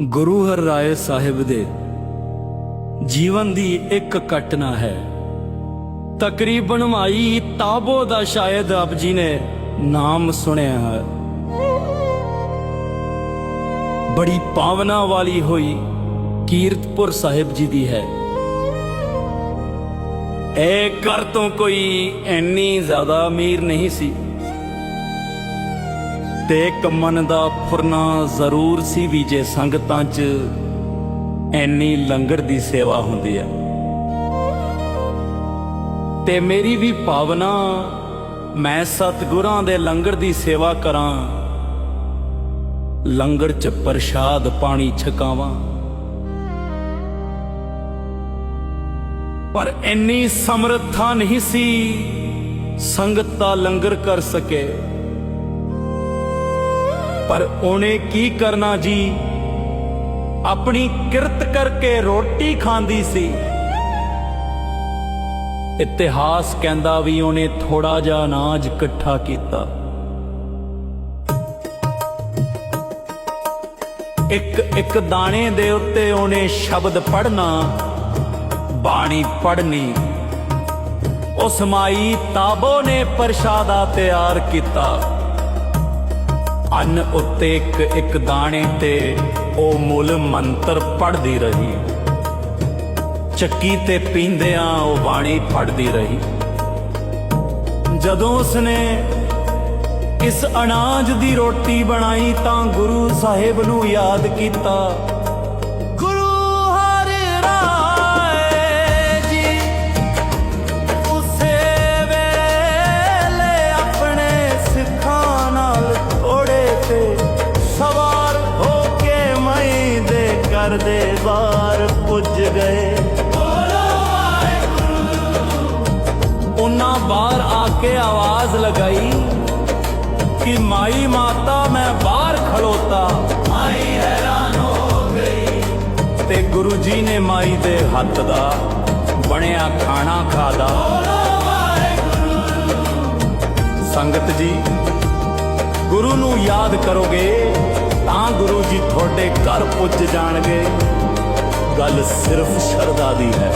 ਗੁਰੂ ਹਰ ਰਾਏ ਸਾਹਿਬ ਦੇ ਜੀਵਨ ਦੀ ਇੱਕ ਘਟਨਾ ਹੈ। ਤਕਰੀਬਨ ਮਾਈ ਤਾਬੋ ਦਾ ਸ਼ਾਇਦ ਆਪ ਜੀ ਨੇ ਨਾਮ ਸੁਣਿਆ ਹੈ। ਬੜੀ ਪਾਵਨਾ ਵਾਲੀ ਹੋਈ ਕੀਰਤਪੁਰ ਸਾਹਿਬ ਜੀ ਦੀ ਹੈ। ਇਹ ਘਰ ਤੋਂ ਕੋਈ ਇੰਨੀ ਜ਼ਿਆਦਾ ਅਮੀਰ ਨਹੀਂ ਸੀ। ਤੇ ਇੱਕ ਮਨ ਦਾ ਫੁਰਨਾ ਜ਼ਰੂਰ ਸੀ ਵੀ ਜੇ ਸੰਗਤਾਂ 'ਚ ਐਨੀ ਲੰਗਰ ਦੀ ਸੇਵਾ ਹੁੰਦੀ ਹੈ ਤੇ ਮੇਰੀ ਵੀ ਭਾਵਨਾ, ਮੈਂ ਸਤਿਗੁਰਾਂ ਦੇ ਲੰਗਰ ਦੀ ਸੇਵਾ ਕਰਾਂ, ਲੰਗਰ 'ਚ ਪ੍ਰਸ਼ਾਦ ਪਾਣੀ ਛਕਾਵਾਂ। ਪਰ ਇੰਨੀ ਸਮਰੱਥਾ ਨਹੀਂ ਸੀ ਸੰਗਤ ਦਾ ਲੰਗਰ ਕਰ ਸਕੇ। ਪਰ ਉਹਨੇ ਕੀ ਕਰਨਾ ਜੀ? ਆਪਣੀ ਕਿਰਤ ਕਰਕੇ ਰੋਟੀ ਖਾਂਦੀ ਸੀ। ਇਤਿਹਾਸ ਕਹਿੰਦਾ ਵੀ ਉਹਨੇ ਥੋੜਾ ਜਿਹਾ ਅਨਾਜ ਇਕੱਠਾ ਕੀਤਾ। ਇੱਕ ਇੱਕ ਦਾਣੇ ਦੇ ਉੱਤੇ ਉਹਨੇ ਸ਼ਬਦ ਪੜਨਾ ਬਾਣੀ ਪੜਨੀ ਉਸ ਮਾਈ ਤਾਬੋ ਨੇ ਪ੍ਰਸ਼ਾਦਾ ਤਿਆਰ ਕੀਤਾ। ਅੰਨ ਉੱਤੇ ਇੱਕ ਇੱਕ ਦਾਣੇ ਤੇ ਉਹ ਮੂਲ ਮੰਤਰ ਪੜਦੀ ਰਹੀ। ਚੱਕੀ ਤੇ ਪੀਂਦਿਆਂ ਉਹ ਬਾਣੀ ਪੜਦੀ ਰਹੀ। ਜਦੋਂ ਉਸਨੇ ਇਸ ਅਨਾਜ ਦੀ ਰੋਟੀ ਬਣਾਈ ਤਾਂ ਗੁਰੂ ਸਾਹਿਬ ਨੂੰ ਯਾਦ ਕੀਤਾ ਦੇ ਦੇ ਬਾਹਰ ਪੁੱਜ ਗਏ। ਉਹਨਾਂ ਬਾਹਰ ਆ ਕੇ ਆਵਾਜ਼ ਲਗਾਈ ਕਿ ਮਾਈ ਮਾਤਾ, ਮੈਂ ਬਾਹਰ ਖਲੋਤਾ। ਮਾਈ ਹੈਰਾਨ ਹੋ ਗਈ ਤੇ ਗੁਰੂ ਜੀ ਨੇ ਮਾਈ ਦੇ ਹੱਥ ਦਾ ਬਣਿਆ ਖਾਣਾ ਖਾਦਾ। ਸੰਗਤ ਜੀ, ਗੁਰੂ ਨੂੰ ਯਾਦ ਕਰੋਗੇ ਤਾਂ ਗੁਰੂ ਜੀ ਤੁਹਾਡੇ ਘਰ ਪੁੱਜ ਜਾਣਗੇ। ਗੱਲ ਸਿਰਫ ਸ਼ਰਧਾ ਦੀ ਹੈ।